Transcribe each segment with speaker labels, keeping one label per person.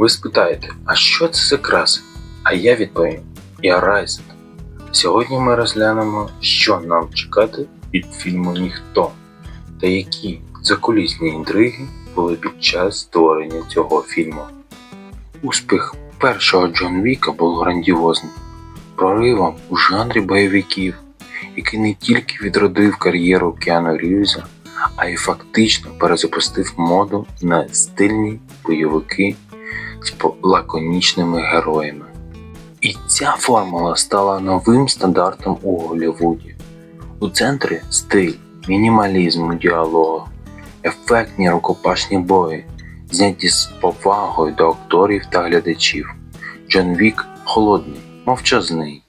Speaker 1: Ви спитаєте, а що це за краси? А я відповім: я Райзен. Сьогодні ми розглянемо, що нам чекати від фільму Ніхто та які закулісні інтриги були під час створення цього фільму. Успіх першого Джон Віка був грандіозним, проривом у жанрі бойовиків, який не тільки відродив кар'єру Кіану Рівза, а й фактично перезапустив моду на стильні бойовики з лаконічними героями. І ця формула стала новим стандартом у Голлівуді. У центрі стиль, мінімалізм у діалогу, ефектні рукопашні бої, зняті з повагою до акторів та глядачів. Джон Вік холодний, мовчазний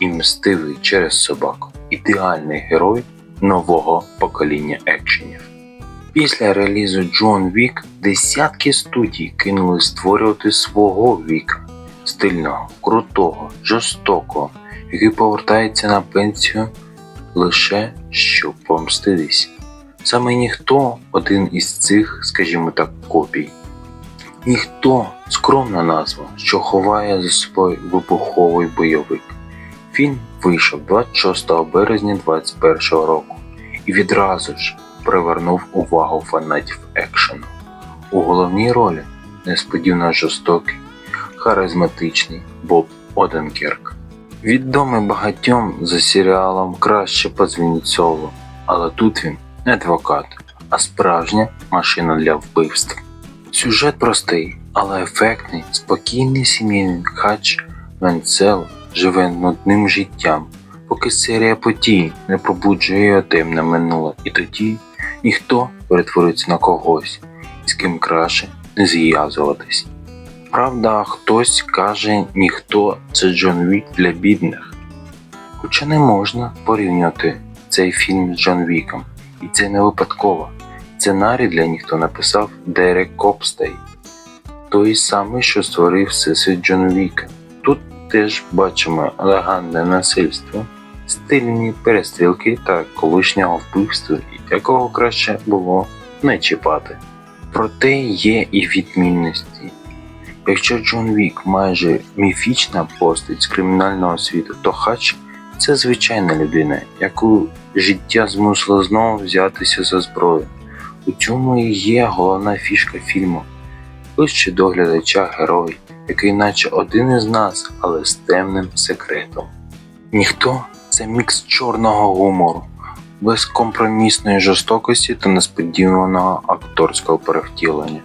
Speaker 1: і мстивий через собаку. Ідеальний герой нового покоління екшенів. Після релізу Джон Вік десятки студій кинули створювати свого віка стильного, крутого, жорстокого, який повертається на пенсію лише щоб помститись. Саме ніхто один із цих, скажімо так, копій. Ніхто скромна назва, що ховає за собою вибуховий бойовик. Фільм вийшов 26 березня 2021 року і відразу ж привернув увагу фанатів екшену. У головній ролі несподівано жорстокий, харизматичний Боб Оденкерк. Відомий багатьом за серіалом Краще позвоніть Солу, але тут він не адвокат, а справжня машина для вбивств. Сюжет простий, але ефектний, спокійний сімейний хач Венцел живе нудним життям, поки серія подій не пробуджує його темне минуле, і тоді ніхто перетвориться на когось, з ким краще не зв'язуватись. Правда, хтось каже, ніхто це Джон Вік для бідних. Хоча не можна порівняти цей фільм з Джон Віком, і це не випадково. Сценарій для ніхто написав Дерек Копстей, той самий, що створив всесвіт Джон Віка. Тут теж бачимо елегантне насильство, стильні перестрілки та колишнього вбивства, якого краще було не чіпати. Проте є і відмінності. Якщо Джон Вік майже міфічна постать з кримінального світу, то Хач це звичайна людина, яку життя змусило знову взятися за зброю. У цьому і є головна фішка фільму. Ближче до глядача герой, який наче один із нас, але з темним секретом. Ніхто це мікс чорного гумору, безкомпромісної жорстокості та несподіваного акторського перевтілення.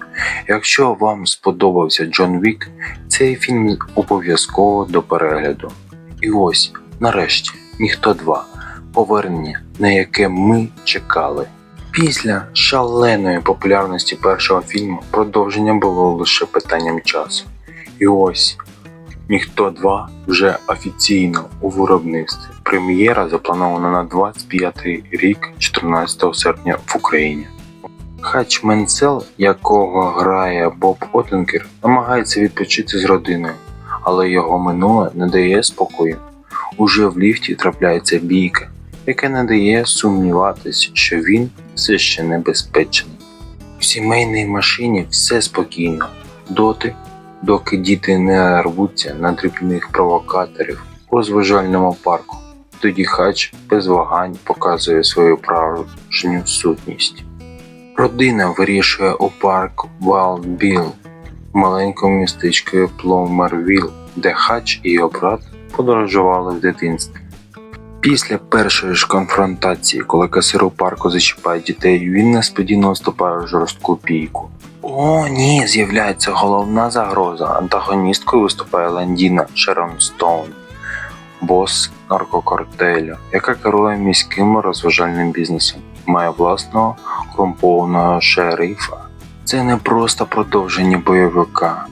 Speaker 1: Якщо вам сподобався Джон Вік, цей фільм обов'язково до перегляду. І ось, нарешті, ніхто два повернення, на яке ми чекали. Після шаленої популярності першого фільму продовження було лише питанням часу. І ось ніхто 2 вже офіційно у виробництві. Прем'єра запланована на 25 рік, 14 серпня в Україні. Хач Менцел, якого грає Боб Отенкер, намагається відпочити з родиною, але його минуле не дає спокою. Уже в ліфті трапляється бійка, яка не дає сумніватись, що він все ще небезпечний. У сімейній машині все спокійно, доти, доки діти не рвуться на дрібних провокаторів у розважальному парку. Тоді хач без вагань показує свою правжню сутність. Родина вирішує у парк Wild маленькому містечку Пломервіл, де хач і його брат подорожували в дитинстві. Після першої ж конфронтації, коли касир у парку зачіпає дітей, він несподівано вступає в жорстку бійку. О, ні, з'являється головна загроза. Антагоністкою виступає Ландіна Шерон Стоун, бос наркокартелю, яка керує міським розважальним бізнесом, має власного корумпованого шерифа. Це не просто продовження бойовика,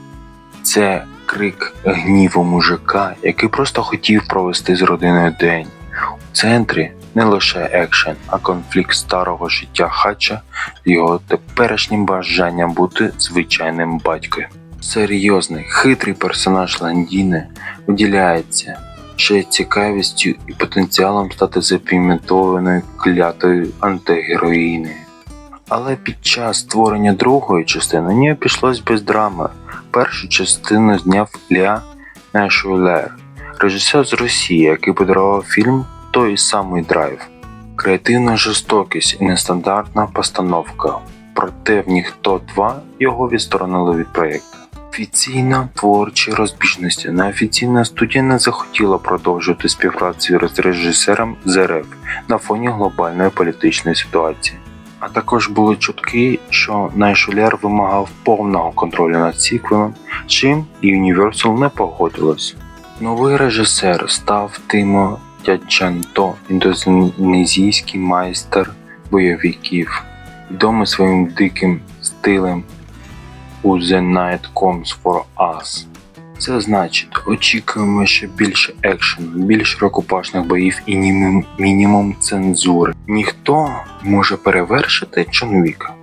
Speaker 1: це крик гніву мужика, який просто хотів провести з родиною день. У центрі не лише екшен, а конфлікт старого життя хача з його теперішнім бажанням бути звичайним батьком. Серйозний, хитрий персонаж Ландіни виділяється ще цікавістю і потенціалом стати запам'ятованою клятою антигероїною. Але під час створення другої частини не обійшлось без драми. першу частину зняв Ля Нешулер, режисер з Росії, який подарував фільм той самий драйв. Креативна жорстокість і нестандартна постановка. Проте в ніхто 2 його відсторонили від проєкту. Офіційно творчі розбіжності. Неофіційна студія не захотіла продовжувати співпрацю з режисером з РФ на фоні глобальної політичної ситуації. А також були чутки, що Найшуляр вимагав повного контролю над сіквелом, чим Universal не погодилось. Новий режисер став Тимо Тячанто, індонезійський майстер бойовиків, відомий своїм диким стилем The Night Comes for Us. Це значить, очікуємо ще більше екшену, більше рукопашних боїв і мінімум, цензури. Ніхто може перевершити Джон Віка,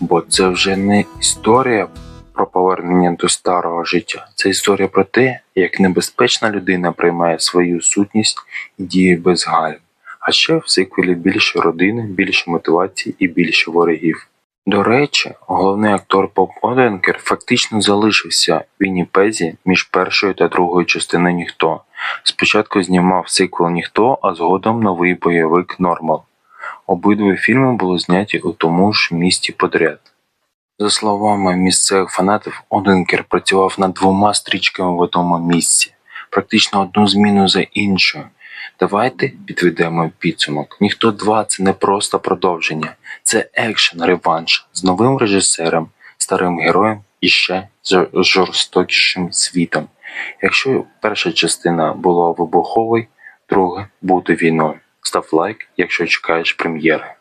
Speaker 1: бо це вже не історія про повернення до старого життя. Це історія про те, як небезпечна людина приймає свою сутність і діє без гальм. А ще в сиквелі більше родини, більше мотивації і більше ворогів. До речі, головний актор Поп Оденкер фактично залишився в Вінніпезі між першою та другою частиною Ніхто. Спочатку знімав сиквел Ніхто, а згодом новий бойовик Нормал. Обидві фільми були зняті у тому ж місті подряд. За словами місцевих фанатів, Оденкер працював над двома стрічками в одному місці, практично одну зміну за іншою. Давайте підведемо підсумок. Ніхто 2 це не просто продовження, це екшен, реванш з новим режисером, старим героєм і ще з жорстокішим світом. Якщо перша частина була вибуховою, друга буде війною. Став лайк, якщо чекаєш прем'єри.